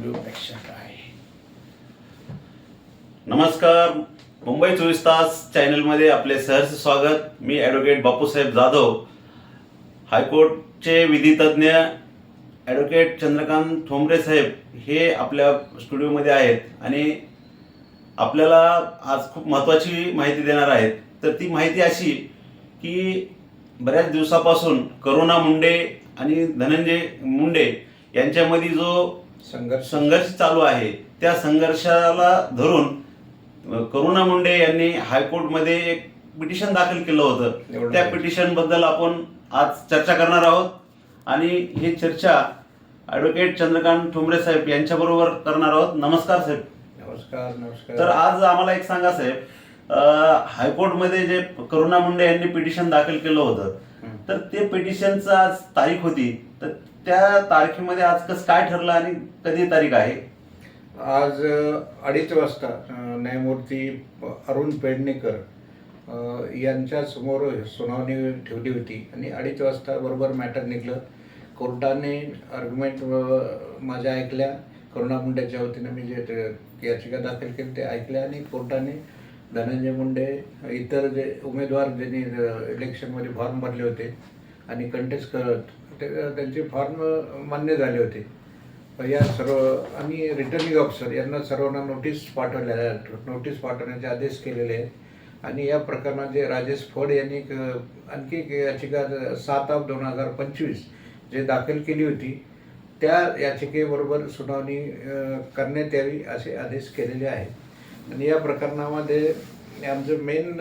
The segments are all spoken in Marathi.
स्टुडिओपेक्षा काय? नमस्कार मुंबई चोवीस तास चॅनलमध्ये आपले सहर्ष स्वागत. मी ॲडव्होकेट बापूसाहेब जाधव. हायकोर्टचे विधितज्ञ ॲडव्होकेट चंद्रकांत ठोंबरे साहेब हे आपल्या स्टुडिओमध्ये आहेत आणि आपल्याला आज खूप महत्त्वाची माहिती देणार आहेत. तर ती माहिती अशी की बऱ्याच दिवसापासून करुणा मुंडे आणि धनंजय मुंडे यांच्यामध्ये जो संघर्ष. संघर्ष चालू आहे. त्या संघर्षाला धरून करुणा मुंडे यांनी हायकोर्टमध्ये एक पिटिशन दाखल केलं होतं. त्या. पिटिशनबद्दल आपण आज चर्चा करणार आहोत. आणि ही चर्चा ॲडव्होकेट चंद्रकांत ठोंबरे साहेब यांच्याबरोबर करणार आहोत. नमस्कार साहेब. नमस्कार नमस्कार. तर आज आम्हाला एक सांगा साहेब हायकोर्टमध्ये जे करुणा मुंडे यांनी पिटिशन दाखल केलं होतं. तर ते पिटिशनचं आज तारीख होती. तर त्या तारखेमध्ये आज कसं काय ठरलं आणि कधी तारीख आहे? आज अडीच वाजता न्यायमूर्ती अरुण पेडणेकर यांच्या समोर सुनावणी ठेवली होती आणि अडीच वाजता बरोबर मॅटर निघलं. कोर्टाने आर्ग्युमेंट माझ्या ऐकल्या. करुणा मुंडेच्या वतीनं मी जे ते याचिका दाखल केली ते ऐकल्या आणि कोर्टाने धनंजय मुंडे इतर जे उमेदवार ज्यांनी इलेक्शनमध्ये फॉर्म भरले होते आणि कंटेस्ट करत ते त्यांचे फॉर्म मान्य झाले होते. या सर्व आणि रिटर्निंग ऑफिसर यांना सर्वांना नोटीस पाठवल्या नोटीस पाठवण्याचे आदेश केलेले आहेत. आणि या प्रकरणात जे राजेश फड यांनी एक, आणखी एक याचिका सात ऑफ दोन हजार पंचवीस जे दाखल केली होती त्या याचिकेबरोबर सुनावणी करण्यात यावी असे आदेश केलेले आहेत. आणि या प्रकरणामध्ये आमचं मेन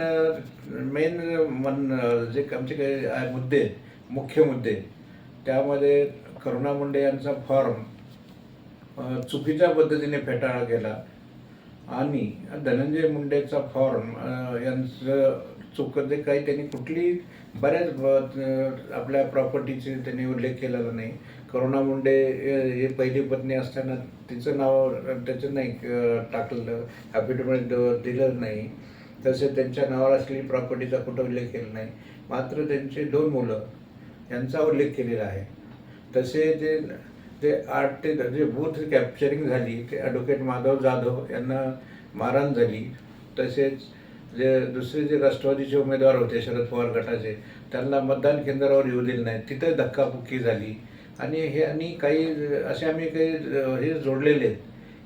मेन मन जे आमचे काही मुद्दे मुख्य मुद्दे त्यामध्ये करुणा मुंडे यांचा फॉर्म चुकीच्या पद्धतीने फेटाळला गेला आणि धनंजय मुंडेचा फॉर्म यांचं चुक जे काही त्यांनी कुठली बऱ्याच आपल्या प्रॉपर्टीचे त्यांनी उल्लेख केलेला नाही. करुणा मुंडे हे पहिली पत्नी असताना तिचं नाव त्याचं नाही टाकलं टाकलेलं ॲफिडेविट दिलं नाही. तसेच त्यांच्या नावावर असलेली प्रॉपर्टीचा कुठं उल्लेख केला नाही. मात्र त्यांचे दोन मुलं यांचा उल्लेख केलेला आहे. तसे जे ते आठ ते जे बूथ कॅप्चरिंग झाली ते ॲडव्होकेट माधव जाधव यांना मारहाण झाली. तसेच जे दुसरे जे राष्ट्रवादीचे उमेदवार होते शरद पवार गटाचे त्यांना मतदान केंद्रावर येऊ दिले नाही. तिथं धक्काबुक्की झाली. आणि हे आणि काही असे आम्ही काही हे जोडलेले आहेत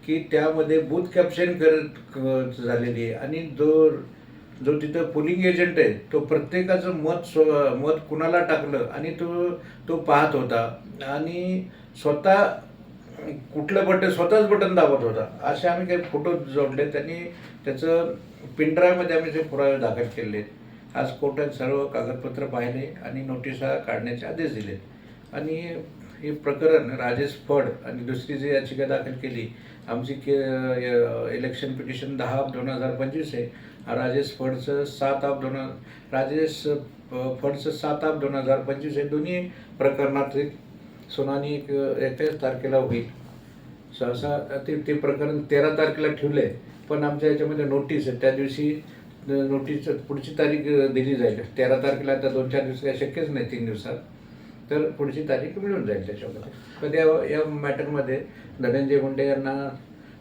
की त्यामध्ये बूथ कॅप्चरिंग करत झालेली आहे. आणि जो जो तिथं पोलिंग एजंट आहे तो प्रत्येकाचं मत स्व मत कुणाला टाकलं आणि तो तो पाहत होता. आणि स्वतः कुठलं बटन स्वतःच बटन दाबत होता. असे आम्ही काही फोटो जोडले. त्यांनी त्याचं पिनड्राईव्हमध्ये आम्ही ते पुरावे दाखल केले. आज कोर्टात सर्व कागदपत्र पाहिले आणि नोटिसा काढण्याचे आदेश दिले. आणि हे प्रकरण राजेश फड आणि दुसरी जी याचिका दाखल केली आमची के इलेक्शन पिटिशन दहा दोन हजार पंचवीस आहे राजेश फडचं सात ऑफ दोन राजेश अ, फडचं सात ऑफ दोन हजार पंचवीस हे दोन्ही प्रकरणात सुनावणी एक एकवीस तारखेला होईल. सहसा ते ते प्रकरण तेरा तारखेला ठेवले पण आमच्या याच्यामध्ये नोटीस आहे. त्या दिवशी नोटीस पुढची तारीख दिली जाईल. तेरा तारखेला आता दोन चार दिवस काही शक्यच नाही तीन दिवसात. तर पुढची तारीख मिळून जाईल त्याच्यामध्ये. पण या या मॅटरमध्ये धनंजय मुंडे यांना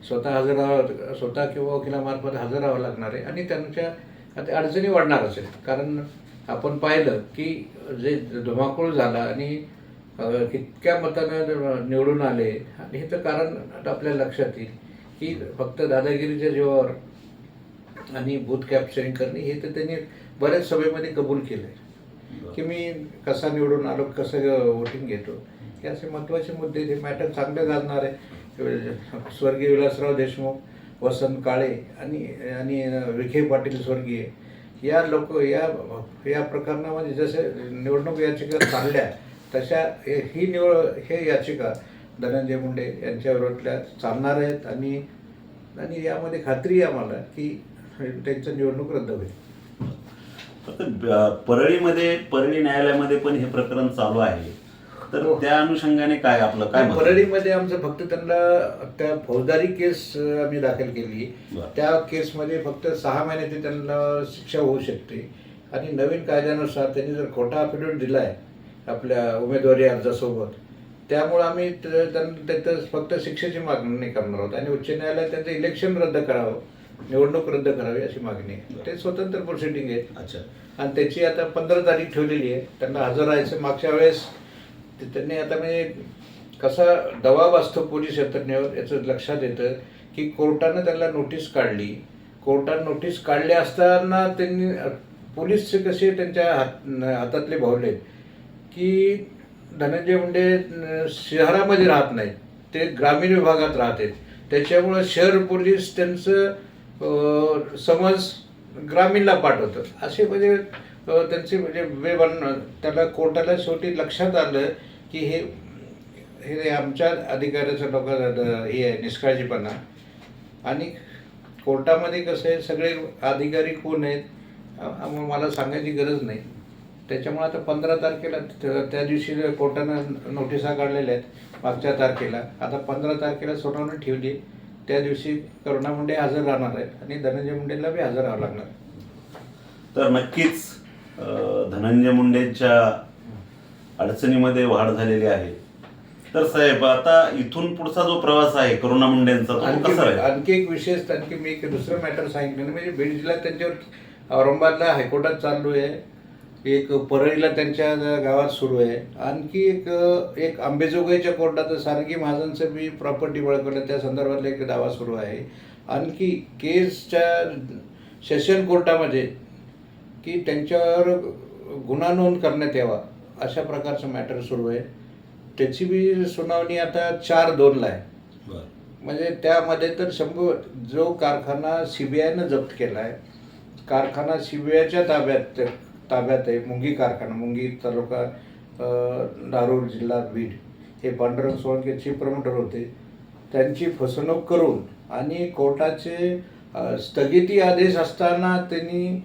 स्वतः हजर राहावं स्वतः किंवा वकिलामार्फत हजर राहावं लागणार आहे आणि त्यांच्या आता अडचणी वाढणार असेल. कारण आपण पाहिलं की जे धुमाकूळ झाला आणि कितक्या मतानं निवडून आले. आणि हे तर कारण आता आपल्या लक्षात येईल की फक्त दादागिरीच्या जीवावर आणि बूथ कॅप्चरिंग करणे हे तर त्यांनी बऱ्याच सभेमध्ये कबूल केलं आहे की मी कसा निवडून आलो कसं वोटिंग घेतो. हे असे महत्त्वाचे मुद्दे ते मॅटर चांगले गाजणार आहे. स्वर्गीय विलासराव देशमुख वसंत काळे आणि आणि विखे पाटील स्वर्गीय या लोक या या प्रकरणामध्ये जसे निवडणूक याचिका चालल्या तशा हे- ही निवड हे याचिका धनंजय मुंडे यांच्याविरोधातल्या चालणार आहेत आणि आणि यामध्ये खात्री आम्हाला की त्यांचं निवडणूक रद्द होईल. फक्त परळीमध्ये परळी न्यायालयामध्ये पण हे प्रकरण चालू आहे. तर हो. त्या अनुषंगाने काय आपलं काय? परळीमध्ये आमचं फक्त त्यांना त्या फौजदारी केस आम्ही दाखल केली. त्या केसमध्ये फक्त सहा महिन्याची त्यांना शिक्षा होऊ शकते. आणि नवीन कायद्यानुसार त्यांनी जर खोटा अफिडेविट दिलाय आपल्या उमेदवारी अर्जासोबत त्यामुळं आम्ही त- त्यां- त्याचं फक्त शिक्षेची मागणी करणार आहोत. आणि उच्च न्यायालयात त्यांचं इलेक्शन रद्द करावं निवडणूक रद्द करावी अशी मागणी आहे. ते स्वतंत्र प्रोसिडिंग आहे. अच्छा. आणि त्याची आता पंधरा तारीख ठेवलेली आहे. त्यांना हजर राहायचं मागच्या वेळेस ते त्यांनी आता म्हणजे कसा दबाव असतो पोलीस यंत्रणेवर याचं लक्षात येतं की कोर्टानं त्यांना नोटीस काढली. कोर्टानं नोटीस काढली असताना त्यांनी पोलीसचे कसे त्यांच्या हात हातातले भावले की धनंजय मुंडे शहरामध्ये राहत नाहीत. ते ग्रामीण विभागात राहते. त्याच्यामुळं शहर पोलीस त्यांचं समज ग्रामीणला पाठवतं. असे म्हणजे त्यांचे म्हणजे वेबन त्याला कोर्टाला शेवटी लक्षात आलं की हे हे आमच्या अधिकाऱ्याचं लोक हे आहे निष्काळजीपणा. आणि कोर्टामध्ये कसं आहे सगळे अधिकारी कोण आहेत मला सांगायची गरज नाही. त्याच्यामुळे आता पंधरा तारखेला त्या दिवशी कोर्टानं नोटिसा काढलेल्या आहेत मागच्या तारखेला. आता पंधरा तारखेला सुनावणी ठेवली त्या दिवशी करुणा मुंडे हजर राहणार आहेत आणि धनंजय मुंडेला बी हजर राहावं लागणार. तर नक्कीच धनंजय मुंडेंच्या अडचणीमध्ये वाढ झालेली आहे. तर साहेब आता इथून पुढचा जो प्रवास आहे करुणा मुंडेंचा तो आणखी कसा राहील? आणखी एक विशेष आणखी मी एक दुसरं मॅटर सांगितलं म्हणजे बीड जिल्ह्यात त्यांच्यावर औरंगाबादला हायकोर्टात चालू आहे. एक परळीला त्यांच्या गावात सुरू आहे. आणखी एक एक आंबेजोगाईच्या कोर्टात सारंगी महाजनचं बी प्रॉपर्टी बळकवलं त्या संदर्भातला एक दावा सुरू आहे. आणखी केसच्या सेशन कोर्टामध्ये की त्यांच्यावर गुन्हा नोंद करण्यात यावा. अशा प्रकारचं मॅटर सुरू आहे. त्याची बी सुनावणी आता चार दोनला आहे. म्हणजे त्यामध्ये तर शंभर जो कारखाना सी बी आयनं जप्त केला आहे कारखाना सी बी आयच्या ताब्यात ताब्यात आहे. मुंगी कारखाना मुंगी तालुका अं, धारूर जिल्हा बीड. हे पांडुरंग सोळंके चीफ प्रमोटर होते. त्यांची फसवणूक करून आणि कोर्टाचे स्थगिती आदेश असताना त्यांनी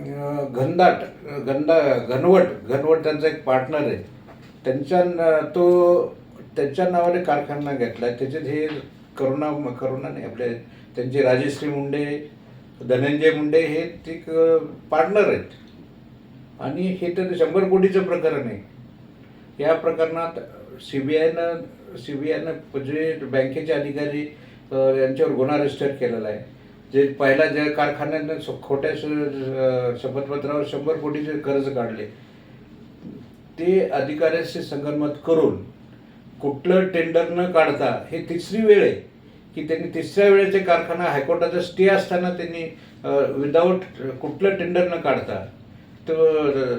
घनदाट घनदा घनवट घनवट त्यांचा एक पार्टनर आहे. त्यांच्या तो त्यांच्या नावाने कारखाना घेतला त्याच्यात हे करुणा करुणा नाही आपले त्यांचे राजश्री मुंडे धनंजय मुंडे हे ते पार्टनर आहेत. आणि हे तर शंभर कोटीचं प्रकरण आहे. या प्रकरणात सी बी आयनं सी बी आयनं जे म्हणजे बँकेचे अधिकारी यांच्यावर गुन्हा रजिस्टर केलेला आहे. जे पहिला ज्या कारखान्यानं खोट्या शपथपत्रावर शंभर कोटीचे कर्ज काढले ते अधिकाऱ्याशी संगनमत करून कुठलं टेंडर न काढता हे तिसरी वेळ आहे की त्यांनी तिसऱ्या वेळेचे कारखाना हायकोर्टाचा स्टे असताना त्यांनी विदाऊट कुठलं टेंडर न काढता तो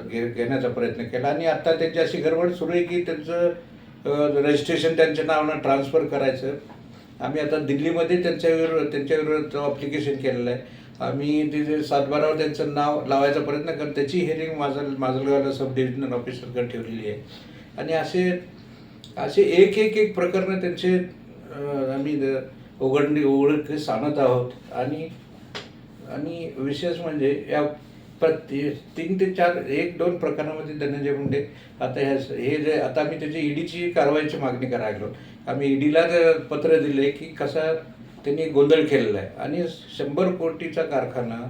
घेण्याचा प्रयत्न केला. आणि आता त्यांची अशी गडबड सुरू आहे की त्यांचं रजिस्ट्रेशन त्यांच्या नावानं ट्रान्सफर करायचं. आम्ही आता दिल्लीमध्ये त्यांच्या विरोध त्यांच्या विरोधात अप्लिकेशन केलेलं आहे. आम्ही तिथे सातबारावर त्यांचं नाव लावायचा प्रयत्न करतो त्याची हिअरिंग माझं माजलगावला सब डिव्हिजनल ऑफिसरकडे ठेवलेली आहे. आणि असे असे एक एक एक प्रकरणं त्यांचे आम्ही उघडणी उघड सांगत आहोत. आणि आणि विशेष म्हणजे या प्रति तीन ते चार एक दोन प्रकरणामध्ये धनंजय मुंडे. आता ह्या हे जे आता आम्ही त्याची ईडीची कारवाईची मागणी करायला लागलो. आम्ही ईडीला पत्र दिले की कसा त्यांनी गोंधळ केलेला आहे. आणि शंभर कोटीचा कारखाना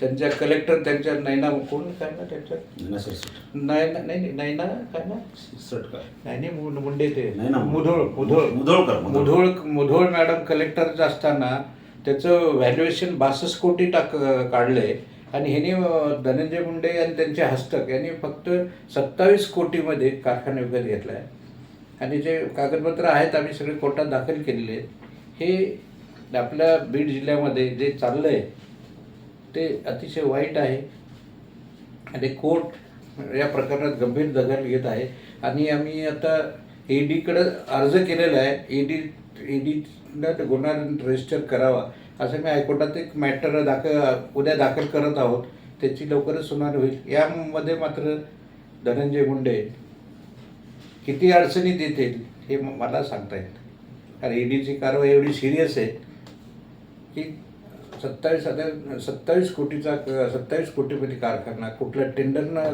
त्यांच्या कलेक्टर त्यांच्या नैना कोण काय ना त्यांच्या? नैना नाही नैना काय ना? नाही मुंडे ते. मुधोळ मुधोळ. मुधोळ. मुधोळ मॅडम कलेक्टरचं असताना त्याचं व्हॅल्युएशन बासष्ट कोटी टाक काढलंय. आणि ह्याने धनंजय मुंडे आणि त्यांचे हस्तक यांनी फक्त सत्तावीस कोटीमध्ये कारखाना विकत घेतला आहे. आणि जे कागदपत्र आहेत आम्ही सगळे कोर्टात दाखल केलेले आहेत. हे आपल्या बीड जिल्ह्यामध्ये जे चाललं आहे ते अतिशय वाईट आहे. आणि कोर्ट या प्रकरणात गंभीर दखल घेत आहे. आणि आम्ही आता ईडीकडं अर्ज केलेला आहे. ईडी ईडीनं गुन्हा रजिस्टर करावा. असं मी हायकोर्टात एक मॅटर दाखल उद्या दाखल करत आहोत. त्याची लवकरच सुनावणी होईल. यामध्ये मात्र धनंजय मुंडे किती अडचणी देतील हे मला सांगता येत कारण ईडीची कारवाई एवढी सिरियस आहे की सत्तावीस हजार सत्तावीस कोटीचा सत्तावीस कोटीमध्ये कारखाना कुठलं टेंडर न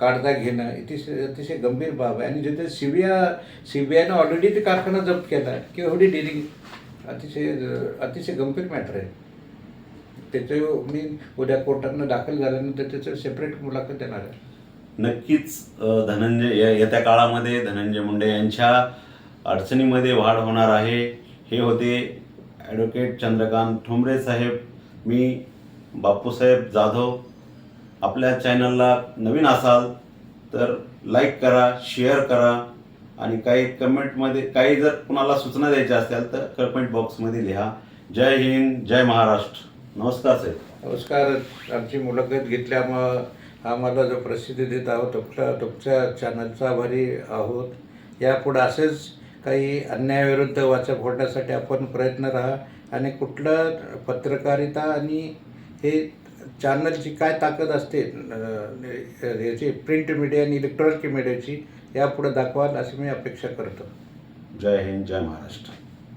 काढता घेणं अतिशय अतिशय गंभीर बाब आहे. आणि जिथे C B I C B आयनं ऑलरेडी ते कारखाना जप्त केला आहे किंवा एवढी डिलिंग अतिशय अतिशय गंभीर मॅटर आहे. त्याचं मी उद्या कोर्टातनं दाखल झाल्यानंतर त्याचं सेपरेट मुलाखत देणार आहे. नक्कीच धनंजय या- येत्या काळामध्ये धनंजय मुंडे यांच्या अडचणीमध्ये वाढ होणार आहे. हे होते ॲडव्होकेट चंद्रकांत ठोंबरे साहेब. मी बापूसाहेब जाधव. आपल्या चॅनलला नवीन असाल तर लाईक करा शेअर करा. आणि काही कमेंटमध्ये काही जर कुणाला सूचना द्यायच्या असतील तर कमेंट बॉक्समध्ये लिहा. जय हिंद जय महाराष्ट्र. नमस्कार साहेब नमस्कार. आमची मुलाखत घेतल्यामुळं आम्हाला जो प्रसिद्धी देत आहोत तुमच्या तुमच्या चॅनलचा आभारी आहोत. यापुढे असेच काही अन्यायाविरुद्ध वाचा फोडण्यासाठी आपण प्रयत्न राहा आणि कुठलं पत्रकारिता आणि हे चॅनलची काय ताकद असते याची प्रिंट मीडिया आणि इलेक्ट्रॉनिक मीडियाची यापुढे दाखवाल अशी मी अपेक्षा करतो. जय हिंद जय महाराष्ट्र.